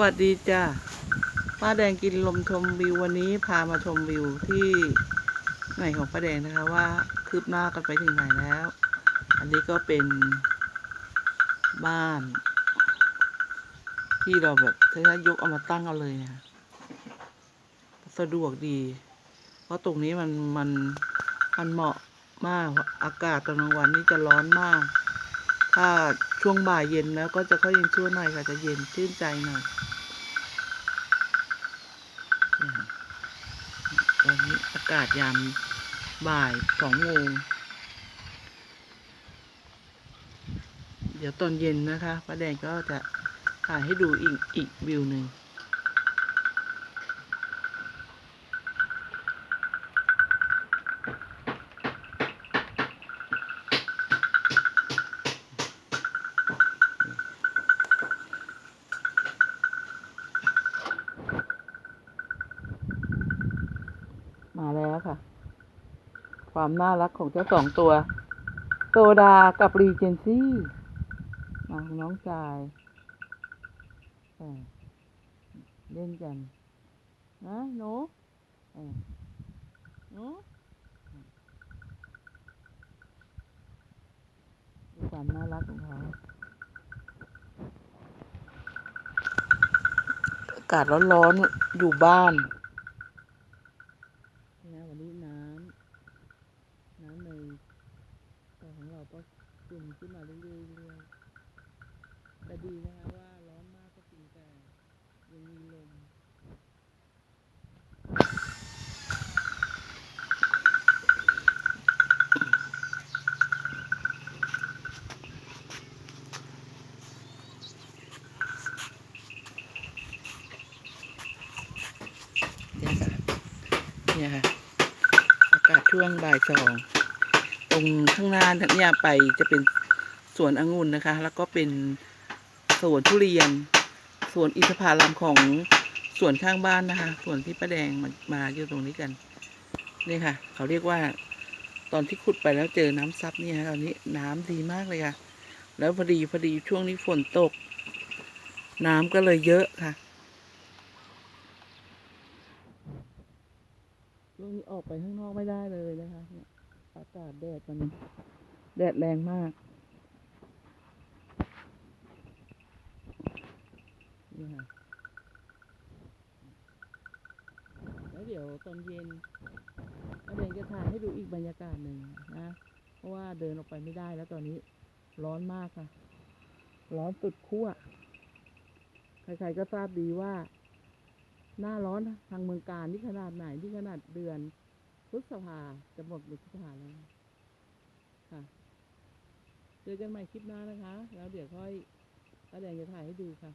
วัสดีจ้าป้าแดงกินลมชมวิววันนี้พามาชมวิวที่ไหนของป้าแดงนะคะว่าคืบหน้ากันไปถึงไหนแล้ว อันนี้ก็เป็นบ้าน ที่เราแบบถ้ายกเอามาตั้งเอาเลยนะสะดวกดี เพราะตรงนี้มันมันมันเหมาะมากอากาศตอนกลางวันนี่จะร้อนมาก ถ้าช่วงบ่ายเย็นแล้วก็จะค่อยเย็นชั่วหน่อยค่ะจะเย็นชื่นใจหน่อยวันนี้อากาศยามบ่ายสองโมงเดี๋ยวตอนเย็นนะคะป้าแดงก็จะถ่ายให้ดูอีกอีกวิวหนึ่ง ความน่ารักของเจ้าสองตัว โซดากับรีเจนซี่น้องชายเล่นกันนะหนูหนูดูความน่ารักของเขาอากาศร้อนๆอยู่บ้าน นะวันนี้น้ำน้ำใน ราก็จุ่มขึ้นมาเรื่อยๆแต่ดีนะคะว่าร้อนมากก็จริงแต่ยังมีลมเนี่ยค่ะ อากาศช่วงบ่ายสอง ตรงข้างหน้าเนี่ยไปจะเป็นสวนองุ่นนะคะ แล้วก็เป็นสวนทุเรียนสวนอินทผลัมของสวนข้างบ้านนะคะสวนที่ป้าแดงมามาอยู่ตรงนี้กันนี่ค่ะ เขาเรียกว่า ตอนที่ขุดไปแล้วเจอน้ำซับเนี่ยค่ะตอนนี้น้ำดีมากเลยค่ะ แล้วพอดีพอดีช่วงนี้ฝนตก น้ำก็เลยเยอะค่ะช่วงนี้ออกไปข้างนอกไม่ได้เลยนะคะเนี่ย อากาศแดดมันแดดแรงมากนี่ค่ะแล้วเดี๋ยวตอนเย็นป้าแดงจะถ่ายให้ดูอีกบรรยากาศหนึ่งนะ เพราะว่าเดินออกไปไม่ได้แล้วตอนนี้ร้อนมากค่ะ ร้อนสุดขั้วใครๆก็ทราบดีว่า หน้าร้อนทางเมืองการนี่ขนาดไหน ที่ขนาดเดือน พฤษภาจะหมดพฤษภาแล้วค่ะ เจอกันใหม่คลิปหน้านะคะ แล้วเดี๋ยวค่อยป้าแดงจะถ่ายให้ดูค่ะ